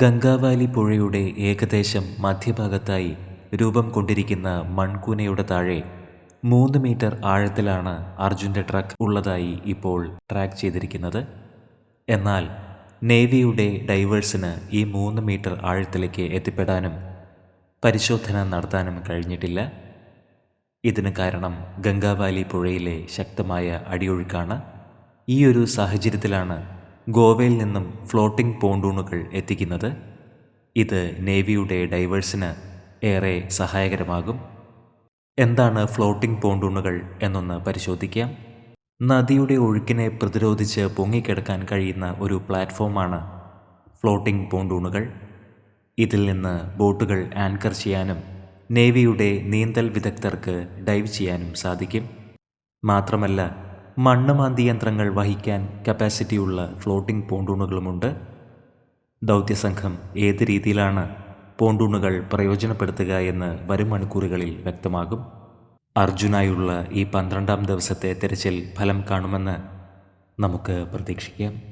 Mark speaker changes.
Speaker 1: ഗംഗാവാലി പുഴയുടെ ഏകദേശം മധ്യഭാഗത്തായി രൂപം കൊണ്ടിരിക്കുന്ന മൺകൂനയുടെ താഴെ മൂന്ന് മീറ്റർ ആഴത്തിലാണ് അർജുന്റെ ട്രക്ക് ഉള്ളതായി ഇപ്പോൾ ട്രാക്ക് ചെയ്തിരിക്കുന്നത്. എന്നാൽ നേവിയുടെ ഡൈവേഴ്സിന് ഈ മൂന്ന് മീറ്റർ ആഴത്തിലേക്ക് എത്തിപ്പെടാനും പരിശോധന നടത്താനും കഴിഞ്ഞിട്ടില്ല. ഇതിന് കാരണം ഗംഗാവാലി പുഴയിലെ ശക്തമായ അടിയൊഴുക്കാണ്. ഈ ഒരു സാഹചര്യത്തിലാണ് ഗോവയിൽ നിന്നും ഫ്ലോട്ടിംഗ് പോണ്ടൂണുകൾ എത്തിക്കുന്നത് ഇത് നേവിയുടെ ഡൈവേഴ്സിന് ഏറെ സഹായകരമാകും. എന്താണ് ഫ്ലോട്ടിംഗ് പോണ്ടൂണുകൾ എന്നൊന്ന് പരിശോധിക്കാം. നദിയുടെ ഒഴുക്കിനെ പ്രതിരോധിച്ച് പൊങ്ങിക്കിടക്കാൻ കഴിയുന്ന ഒരു പ്ലാറ്റ്ഫോമാണ് ഫ്ലോട്ടിംഗ് പോണ്ടൂണുകൾ. ഇതിൽ നിന്ന് ബോട്ടുകൾ ആങ്കർ ചെയ്യാനും നേവിയുടെ നീന്തൽ വിദഗ്ധർക്ക് ഡൈവ് ചെയ്യാനും സാധിക്കും. മാത്രമല്ല മണ്ണ് മാന്തി യന്ത്രങ്ങൾ വഹിക്കാൻ കപ്പാസിറ്റിയുള്ള ഫ്ലോട്ടിംഗ് പോണ്ടൂണുകളുമുണ്ട്. ദൗത്യസംഘം ഏത് രീതിയിലാണ് പോണ്ടൂണുകൾ പ്രയോജനപ്പെടുത്തുക എന്ന് വരും മണിക്കൂറുകളിൽ വ്യക്തമാകും. അർജുനായുള്ള ഈ പന്ത്രണ്ടാം ദിവസത്തെ തിരച്ചിൽ ഫലം കാണുമെന്ന് നമുക്ക് പ്രതീക്ഷിക്കാം.